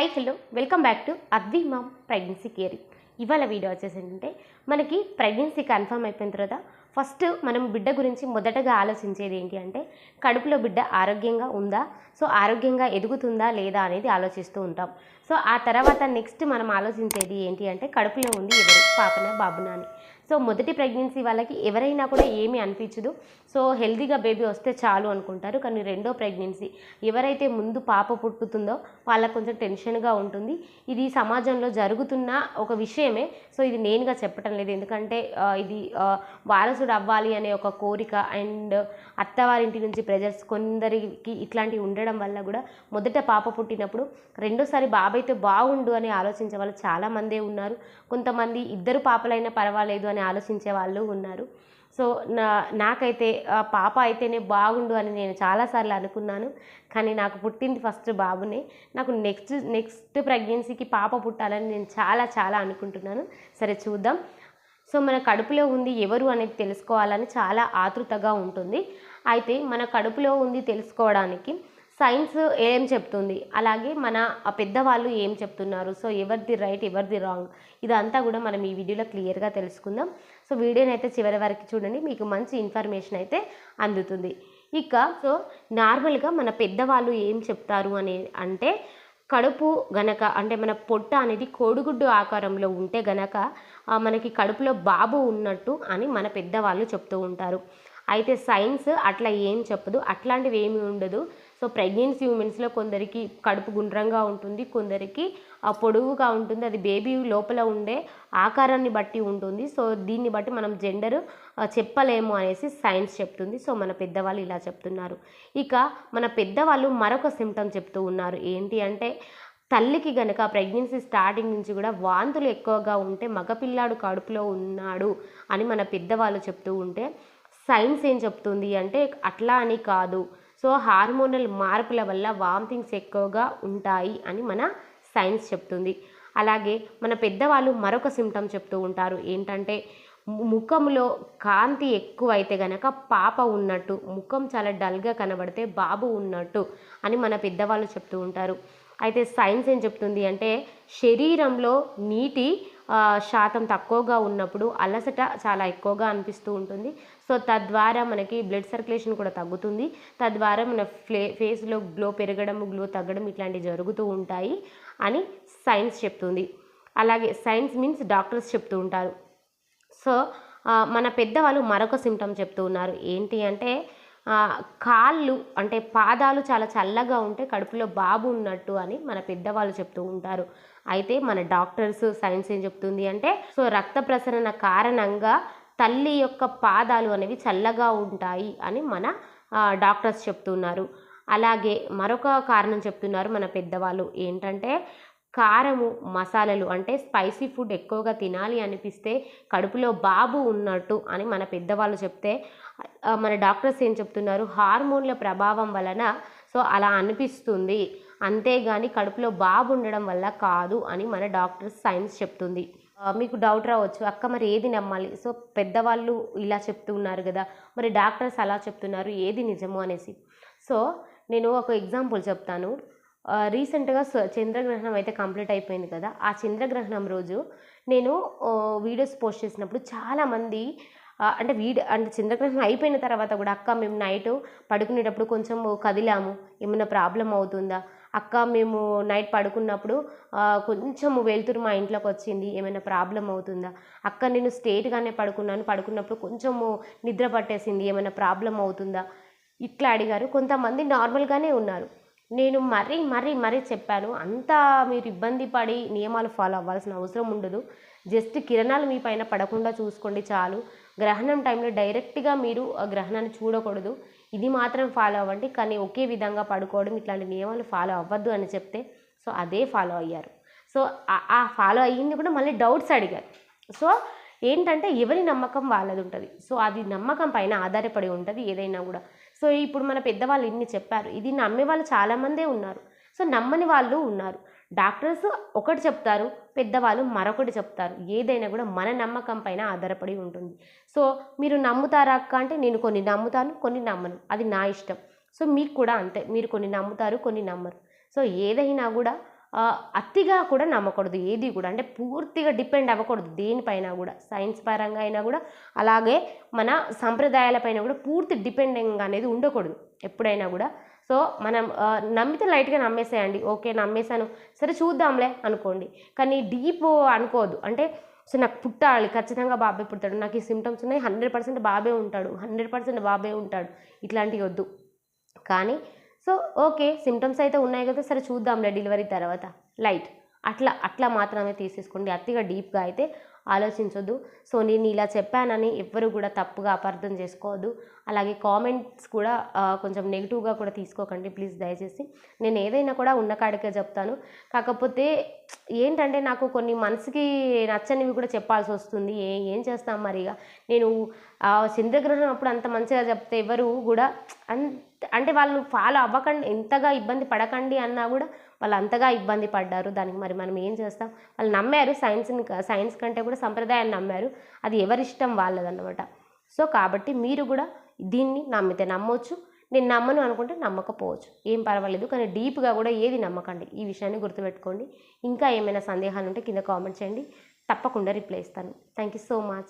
Hi hello welcome back to Advi mom pregnancy care ఇవాళ video వచ్చేసి ఏంటంటే మనకి ప్రెగ్నెన్సీ కన్ఫర్మ్ అయిపోయిన తర్వాత ఫస్ట్ మనం బిడ్డ గురించి మొదటగా ఆలోచించేది ఏంటి అంటే కడుపులో బిడ్డ ఆరోగ్యంగా ఉందా? సో ఆరోగ్యంగా ఎదుగుతుందా లేదా అనేది ఆలోచిస్తూ ఉంటాం. సో ఆ తర్వాత నెక్స్ట్ మనం ఆలోచించేది ఏంటి అంటే కడుపులో ఉంది ఎవరు? పాపన బాబునా అని. సో మొదటి ప్రెగ్నెన్సీ వాళ్ళకి ఎవరైనా కూడా ఏమీ అనిపించదు. సో హెల్దీగా బేబీ వస్తే చాలు అనుకుంటారు. కానీ రెండో ప్రెగ్నెన్సీ ఎవరైతే ముందు పాప పుట్టుతుందో వాళ్ళకు కొంచెం టెన్షన్గా ఉంటుంది. ఇది సమాజంలో జరుగుతున్న ఒక విషయమే. సో ఇది నేనుగా చెప్పటం లేదు. ఎందుకంటే ఇది వారసుడు అవ్వాలి అనే ఒక కోరిక అండ్ అత్తవారింటి నుంచి ప్రెజర్స్ కొందరికి ఇట్లాంటివి ఉండడం వల్ల కూడా మొదట పాప పుట్టినప్పుడు రెండోసారి బాబైతే బాగుండు అని ఆలోచించే వాళ్ళు చాలామందే ఉన్నారు. కొంతమంది ఇద్దరు పాపలైనా పర్వాలేదు అని ఆలోచించే వాళ్ళు ఉన్నారు. సో నా నాకైతే ఆ పాప అయితేనే బాగుండు అని నేను చాలాసార్లు అనుకున్నాను. కానీ నాకు పుట్టింది ఫస్ట్ బాబునే. నాకు నెక్స్ట్ నెక్స్ట్ ప్రెగ్నెన్సీకి పాప పుట్టాలని నేను చాలా చాలా అనుకుంటున్నాను. సరే చూద్దాం. సో మన కడుపులో ఉంది ఎవరు అనేది తెలుసుకోవాలని చాలా ఆతృతగా ఉంటుంది. అయితే మన కడుపులో ఉంది తెలుసుకోవడానికి సైన్స్ ఏం చెప్తుంది? అలాగే మన పెద్దవాళ్ళు ఏం చెప్తున్నారు? సో ఎవరిది రైట్ ఎవరిది రాంగ్? ఇదంతా కూడా మనం ఈ వీడియోలో క్లియర్గా తెలుసుకుందాం. సో వీడియోని అయితే చివరి వరకు చూడండి. మీకు మంచి ఇన్ఫర్మేషన్ అయితే అందుతుంది. ఇక సో నార్మల్గా మన పెద్దవాళ్ళు ఏం చెప్తారు అని అంటే కడుపు గనక అంటే మన పొట్ట అనేది కోడిగుడ్డు ఆకారంలో ఉంటే గనక మనకి కడుపులో బాబు ఉన్నట్టు అని మన పెద్దవాళ్ళు చెప్తూ ఉంటారు. అయితే సైన్స్ అట్లా ఏం చెప్పదు. అట్లాంటివి ఏమి ఉండదు. సో ప్రెగ్నెన్సీ ఉమెన్స్లో కొందరికి కడుపు గుండ్రంగా ఉంటుంది కొందరికి ఆ పొడవుగా ఉంటుంది అది బేబీ లోపల ఉండే ఆకారాన్ని బట్టి ఉంటుంది. సో దీన్ని బట్టి మనం జెండర్ చెప్పలేము అనేసి సైన్స్ చెప్తుంది. సో మన పెద్దవాళ్ళు ఇలా చెప్తున్నారు. ఇక మన పెద్దవాళ్ళు మరొక సిమ్టమ్ చెప్తూ ఉన్నారు. ఏంటి అంటే తల్లికి గనక ప్రెగ్నెన్సీ స్టార్టింగ్ నుంచి కూడా వాంతులు ఎక్కువగా ఉంటే మగపిల్లాడు కడుపులో ఉన్నాడు అని మన పెద్దవాళ్ళు చెప్తూ ఉంటే సైన్స్ ఏం చెప్తుంది అంటే అట్లా అని కాదు. సో హార్మోనల్ మార్పుల వల్ల వామిటింగ్స్ ఎక్కువగా ఉంటాయి అని మన సైన్స్ చెప్తుంది. అలాగే మన పెద్దవాళ్ళు మరొక సిమ్టమ్ చెప్తూ ఉంటారు. ఏంటంటే ముఖంలో కాంతి ఎక్కువ అయితే గనక పాప ఉన్నట్టు ముఖం చాలా డల్గా కనబడితే బాబు ఉన్నట్టు అని మన పెద్దవాళ్ళు చెప్తూ ఉంటారు. అయితే సైన్స్ ఏం చెప్తుంది అంటే శరీరంలో నీటి శాతం తక్కువగా ఉన్నప్పుడు అలసట చాలా ఎక్కువగా అనిపిస్తూ ఉంటుంది. సో తద్వారా మనకి బ్లడ్ సర్క్యులేషన్ కూడా తగ్గుతుంది. తద్వారా మన ఫ్లే ఫేస్లో గ్లో పెరగడం గ్లో తగ్గడం ఇట్లాంటివి జరుగుతూ ఉంటాయి అని సైన్స్ చెప్తుంది. అలాగే సైన్స్ మీన్స్ డాక్టర్స్ చెప్తూ ఉంటారు. సో మన పెద్దవాళ్ళు మరొక సిమ్టమ్ చెప్తూ ఉన్నారు. ఏంటి అంటే కాళ్ళు అంటే పాదాలు చాలా చల్లగా ఉంటే కడుపులో బాబు ఉన్నట్టు అని మన పెద్దవాళ్ళు చెప్తూ ఉంటారు. అయితే మన డాక్టర్స్ సైన్స్ ఏం చెప్తుంది అంటే సో రక్త ప్రసరణ కారణంగా తల్లి యొక్క పాదాలు అనేవి చల్లగా ఉంటాయి అని మన డాక్టర్స్ చెప్తున్నారు. అలాగే మరొక కారణం చెప్తున్నారు మన పెద్దవాళ్ళు ఏంటంటే కారము మసాలాలు అంటే స్పైసీ ఫుడ్ ఎక్కువగా తినాలి అనిపిస్తే కడుపులో బాబు ఉన్నట్టు అని మన పెద్దవాళ్ళు చెప్తే మన డాక్టర్స్ ఏం చెప్తున్నారు? హార్మోన్ల ప్రభావం వలన సో అలా అనిపిస్తుంది. అంతేగాని కడుపులో బాబు ఉండడం వల్ల కాదు అని మన డాక్టర్స్ సైన్స్ చెప్తుంది. మీకు డౌట్ రావచ్చు. అక్క మరి ఏది నమ్మాలి? సో పెద్దవాళ్ళు ఇలా చెప్తూ ఉన్నారు కదా మరి డాక్టర్స్ అలా చెప్తున్నారు ఏది నిజము అనేసి. సో నేను ఒక ఎగ్జాంపుల్ చెప్తాను. రీసెంట్గా చంద్రగ్రహణం అయితే కంప్లీట్ అయిపోయింది కదా ఆ చంద్రగ్రహణం రోజు నేను వీడియోస్ పోస్ట్ చేసినప్పుడు చాలామంది అంటే వీడి అంటే చంద్రగ్రహణం అయిపోయిన తర్వాత కూడా అక్క మేము నైట్ పడుకునేటప్పుడు కొంచెం కదిలాము. ఏమైనా ప్రాబ్లం అవుతుందా? అక్క మేము నైట్ పడుకున్నప్పుడు కొంచెం వెలుతురు మా ఇంట్లోకి వచ్చింది. ఏమైనా ప్రాబ్లం అవుతుందా? అక్క నేను స్ట్రేట్గానే పడుకున్నాను. పడుకున్నప్పుడు కొంచెము నిద్ర పట్టేసింది. ఏమైనా ప్రాబ్లం అవుతుందా? ఇట్లా అడిగారు. కొంతమంది నార్మల్గానే ఉన్నారు. నేను మరీ మరీ మరీ చెప్పాను. అంతా మీరు ఇబ్బంది పడి నియమాలు ఫాలో అవ్వాల్సిన అవసరం ఉండదు. జస్ట్ కిరణాలు మీ పైన పడకుండా చూసుకోండి చాలు. గ్రహణం టైంలో డైరెక్ట్గా మీరు ఆ గ్రహణాన్ని చూడకూడదు. ఇది మాత్రం ఫాలో అవ్వండి. కానీ ఒకే విధంగా పడుకోవడం ఇట్లాంటి నియమాలు ఫాలో అవ్వద్దు అని చెప్తే సో అదే ఫాలో అయ్యారు. సో ఆ- ఫాలో అయ్యింది కూడా మళ్ళీ డౌట్స్ అడిగారు. సో ఏంటంటే ఎవరి నమ్మకం వాళ్ళది ఉంటుంది. సో అది నమ్మకం పైన ఆధారపడి ఉంటుంది ఏదైనా కూడా. సో ఇప్పుడు మన పెద్దవాళ్ళు ఇన్ని చెప్పారు. ఇది నమ్మే వాళ్ళు చాలామందే ఉన్నారు. సో నమ్మని వాళ్ళు ఉన్నారు. డాక్టర్స్ ఒకటి చెప్తారు పెద్దవాళ్ళు మరొకటి చెప్తారు. ఏదైనా కూడా మన నమ్మకం పైన ఆధారపడి ఉంటుంది. సో మీరు నమ్ముతారా అక్క అంటే నేను కొన్ని నమ్ముతాను కొన్ని నమ్మను. అది నా ఇష్టం. సో మీకు కూడా అంతే. మీరు కొన్ని నమ్ముతారు కొన్ని నమ్మరు. సో ఏదైనా కూడా అతిగా కూడా నమ్మకూడదు. ఏది కూడా. అంటే పూర్తిగా డిపెండ్ అవ్వకూడదు దేనిపైన కూడా. సైన్స్ పరంగా అయినా కూడా అలాగే మన సంప్రదాయాలపైన కూడా పూర్తి డిపెండింగ్ అనేది ఉండకూడదు. ఎప్పుడైనా కూడా సో మనం నమ్మితే లైట్గా నమ్మేసేయండి. ఓకే నమ్మేశాను. సరే చూద్దాంలే అనుకోండి. కానీ డీప్ అనుకోవద్దు. అంటే సో నాకు పుట్టాలి ఖచ్చితంగా బాబే పుడతాడు. నాకు ఈ సిమ్టమ్స్ ఉన్నాయి హండ్రెడ్ పర్సెంట్ బాబే ఉంటాడు. హండ్రెడ్ పర్సెంట్ బాబే ఉంటాడు. ఇట్లాంటివి వద్దు. కానీ సో ఓకే సిమ్టమ్స్ అయితే ఉన్నాయి కదా సరే చూద్దాంలే డెలివరీ తర్వాత. లైట్. అట్లా అట్లా మాత్రమే తీసేసుకోండి. అతిగా డీప్గా అయితే ఆలోచించొద్దు. సో నేను ఇలా చెప్పానని ఎవ్వరు కూడా తప్పుగా అపార్థం చేసుకోవద్దు. అలాగే కామెంట్స్ కూడా కొంచెం నెగిటివ్గా కూడా తీసుకోకండి. ప్లీజ్ దయచేసి. నేను ఏదైనా కూడా ఉన్న కాడికే చెప్తాను. కాకపోతే ఏంటంటే నాకు కొన్ని మనసుకి నచ్చనివి కూడా చెప్పాల్సి వస్తుంది. ఏ ఏం చేస్తాం మరి ఇక నేను ఆ చంద్రగ్రహణం అప్పుడు అంత మంచిగా చెప్తే ఎవరు కూడా అంత అంటే వాళ్ళు ఫాలో అవ్వకండి ఎంతగా ఇబ్బంది పడకండి అన్నా కూడా వాళ్ళు అంతగా ఇబ్బంది పడ్డారు దానికి. మరి మనం ఏం చేస్తాం? వాళ్ళు నమ్మారు సైన్స్ని సైన్స్ కంటే కూడా సంప్రదాయాన్ని నమ్మారు. అది ఎవరిష్టం వాళ్ళదన్నమాట. సో కాబట్టి మీరు కూడా దీన్ని నమ్మితే నమ్మొచ్చు. నేను నమ్మను అనుకుంటే నమ్మకపోవచ్చు. ఏం పర్వాలేదు. కానీ డీప్గా కూడా ఏది నమ్మకండి. ఈ విషయాన్ని గుర్తుపెట్టుకోండి. ఇంకా ఏమైనా సందేహాలు ఉంటే కింద కామెంట్ చేయండి. తప్పకుండా రిప్లై ఇస్తాను. Thank you so much.